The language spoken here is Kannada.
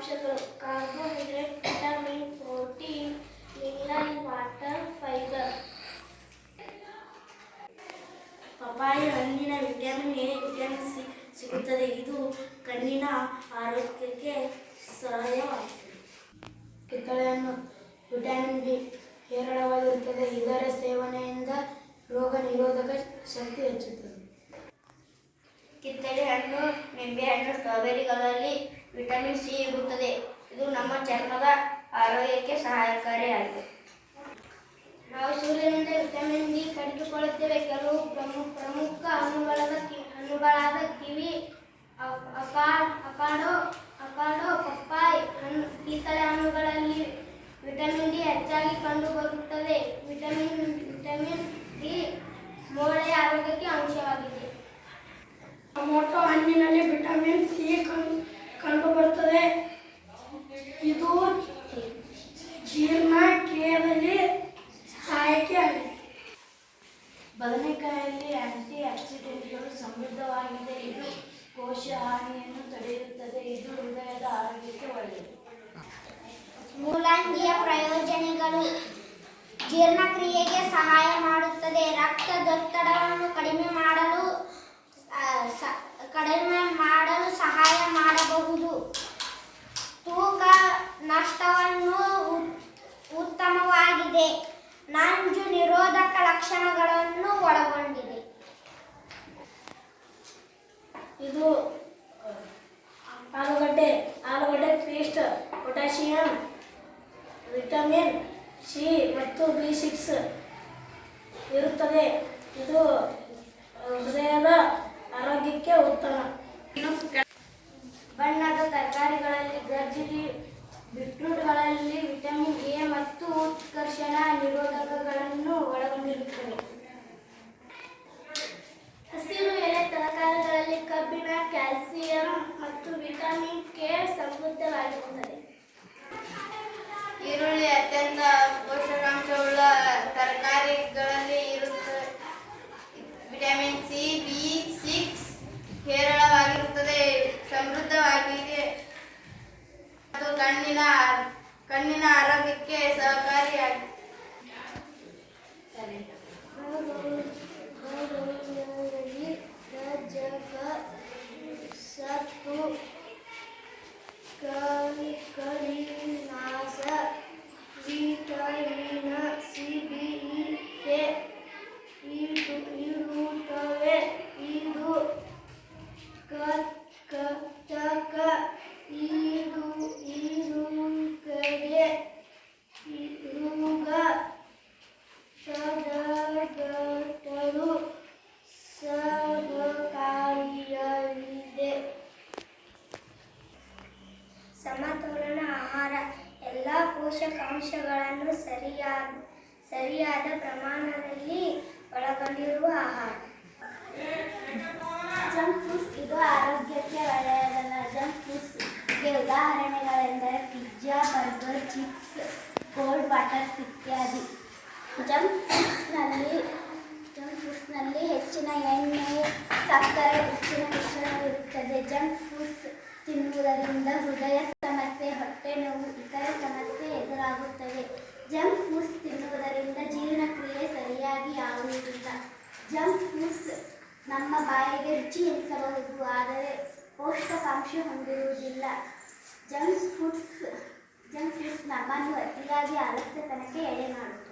ಪೋಷಕಾಂಶಗಳು carbohydrate vitamin, protein, mineral water, fibre. Papaya ಹಣ್ಣಿನ ವಿಟಮಿನ್ ಎ, ವಿಟಮಿನ್ ಸಿ ಸಿಗುತ್ತದೆ. ಇದು ಕಣ್ಣಿನ ಆರೋಗ್ಯಕ್ಕೆ ಸಹಾಯವಾಗುತ್ತದೆ. ಕಿತ್ತಳೆ ಹಣ್ಣು ವಿಟಮಿನ್ ಬಿ ಹೇರಳವಾಗಿರುತ್ತದೆ. ಇದರ ಸೇವನೆಯಿಂದ ರೋಗ ನಿರೋಧಕ ಶಕ್ತಿ ಹೆಚ್ಚುತ್ತದೆ. ಕಿತ್ತಳೆ ಹಣ್ಣು ನಿಂಬೆಹಣ್ಣು ಸ್ಟ್ರಾಬೆರಿಗಳಲ್ಲಿ ವಿಟಮಿನ್ ಸಿ ಚರ್ಮದ ಆರೋಗ್ಯಕ್ಕೆ ಸಹಾಯಕಾರಿಯಾಗಿದೆ ನಾವು ಸೂರ್ಯನಿಂದ ವಿಟಮಿನ್ ಡಿ ಪಡೆದುಕೊಳ್ಳುತ್ತೇವೆ. ಕೆಲವು ಪ್ರಮುಖ ಪ್ರಮುಖ ಹಣ್ಣುಗಳಾದ ಕಿ- ಹಣ್ಣುಗಳಾದ ಕಿವಿ ಅಪಾಡೋ ಅಪಾಡೋ ಪಪ್ಪಾಯಿ ಅಕಾಡೋ ಪಪ್ಪಾಯ್ ಹಣ್ಣು ಕಿತ್ತಳೆ ಹಣ್ಣುಗಳಲ್ಲಿ ವಿಟಮಿನ್ ಡಿ ಹೆಚ್ಚಾಗಿ ಕಂಡುಬರುತ್ತದೆ. ವಿಟಮಿನ್ ವಿಟಮಿನ್ ಡಿ ಮೂಳೆಯ ಆರೋಗ್ಯಕ್ಕೆ ಅಂಶವಾಗಿದೆ. ಟೊಮೊಟೊ ಹಣ್ಣಿನಲ್ಲಿ ವಿಟಮಿನ್ ಸಿ ಕಂಡುಬರುತ್ತದೆ ಇದು ಜೀರ್ಣಕ್ರಿಯೆಯಲ್ಲಿ ಸಹಾಯಕ್ಕೆ ಆಗಿದೆ ಬದನೆಕಾಯಲ್ಲಿ ಆಂಟಿ ಆಕ್ಸಿಡೆಂಟ್ಗಳು ಸಮೃದ್ಧವಾಗಿದೆ. ಇದು ಕೋಶ ಹಾನಿಯನ್ನು ತಡೆಯುತ್ತದೆ. ಇದು ಹೃದಯದ ಆರೋಗ್ಯಕ್ಕೆ ಒಳ್ಳೆಯದು. ಮೂಲಂಗಿಯ ಪ್ರಯೋಜನಗಳು ಜೀರ್ಣಕ್ರಿಯೆಗೆ ಸಹಾಯ ಮಾಡುತ್ತದೆ. ರಕ್ತದೊತ್ತಡವನ್ನು ಕಡಿಮೆ ಮಾಡಲು ಕಡಿಮೆ ಮಾಡಲು ಸಹಾಯ ಮಾಡಬಹುದು. ತೂಕ ನಷ್ಟವನ್ನು ಉತ್ತಮವಾಗಿದೆ. ನಂಜು ನಿರೋಧಕ ಲಕ್ಷಣಗಳನ್ನು ಒಳಗೊಂಡಿದೆ. ಇದು, ಆಲೂಗಡ್ಡೆ ಆಲೂಗಡ್ಡೆ ಪೇಸ್ಟ್ ಪೊಟ್ಯಾಷಿಯಂ ವಿಟಮಿನ್ ಸಿ ಮತ್ತು ಬಿ ಸಿಕ್ಸ್ ಇರುತ್ತದೆ. ಇದು, ಹೃದಯದ ಆರೋಗ್ಯಕ್ಕೆ ಉತ್ತಮ. ಬಣ್ಣದ ತರಕಾರಿಗಳಲ್ಲಿ ಗರ್ಜಿರಿ ಮತ್ತು ವಿಟಮಿನ್ ಕೆ ಸಮೃದ್ಧವಾಗಿರುತ್ತದೆ. ಈರುಳ್ಳಿ ಅತ್ಯಂತ ಪೋಷಕಾಂಶವುಳ್ಳ ತರಕಾರಿಗಳಲ್ಲಿ ಇರುತ್ತದೆ ವಿಟಮಿನ್ ಸಿ, ಬಿ ಸಿಕ್ಸ್ ಹೇರಳವಾಗಿರುತ್ತದೆ, ಸಮೃದ್ಧವಾಗಿದೆ. ಅದು ಕಣ್ಣಿನ ಕಣ್ಣಿನ ಆರೋಗ್ಯಕ್ಕೆ ಸಹಕಾರಿಯಾಗಿದೆ ಸತ್ತು ಕಲಿನಾಸ ವಿಟಮಿನ್ ಸಿ ಬಿ ಕೆ ಇದು ಇರುತ್ತವೆ ಇದು ಕರ್ಕಟಕ ಇದು ಇರುತ್ತದೆ. ರೋಗ ತಡೆಗಟ್ಟಲು ಸಹಕಾರಿಯಾಗಿದೆ ಸಮತೋಲನ ಆಹಾರ, ಎಲ್ಲ ಪೋಷಕಾಂಶಗಳನ್ನು ಸರಿಯಾದ ಸರಿಯಾದ ಪ್ರಮಾಣದಲ್ಲಿ ಒಳಗೊಂಡಿರುವ ಆಹಾರ. ಜಂಕ್ ಫುಡ್ಸ್ನಲ್ಲಿ ಜಂಕ್ ಫುಡ್ಸ್ನಲ್ಲಿ ಹೆಚ್ಚಿನ ಎಣ್ಣೆ, ಸಕ್ಕರೆ ಹೆಚ್ಚಿನ ಮಿಶ್ರಣವಿರುತ್ತದೆ ಜಂಕ್ ಫುಡ್ಸ್ ತಿನ್ನುವುದರಿಂದ ಹೃದಯ ಸಮಸ್ಯೆ, ಹೊಟ್ಟೆ ನೋವು, ಇತರ ಸಮಸ್ಯೆ ಎದುರಾಗುತ್ತದೆ ಜಂಕ್ ಫುಡ್ಸ್ ತಿನ್ನುವುದರಿಂದ ಜೀರ್ಣಕ್ರಿಯೆ ಸರಿಯಾಗಿ ಆಗುವುದಿಲ್ಲ. ಜಂಕ್ ಫುಡ್ಸ್ ನಮ್ಮ ಬಾಯಿಗೆ ರುಚಿ ಎನಿಸಬಹುದು, ಆದರೆ ಪೌಷ್ಟಿಕಾಂಶ ಹೊಂದಿರುವುದಿಲ್ಲ. ಜಂಕ್ ಫುಡ್ಸ್ ಜಂಕ್ ಫುಡ್ಸ್ ನಮ್ಮನ್ನು ಅತಿಯಾಗಿ ಆಲಸ್ಯತನಕ್ಕೆ ಎಡೆ ಮಾಡುತ್ತದೆ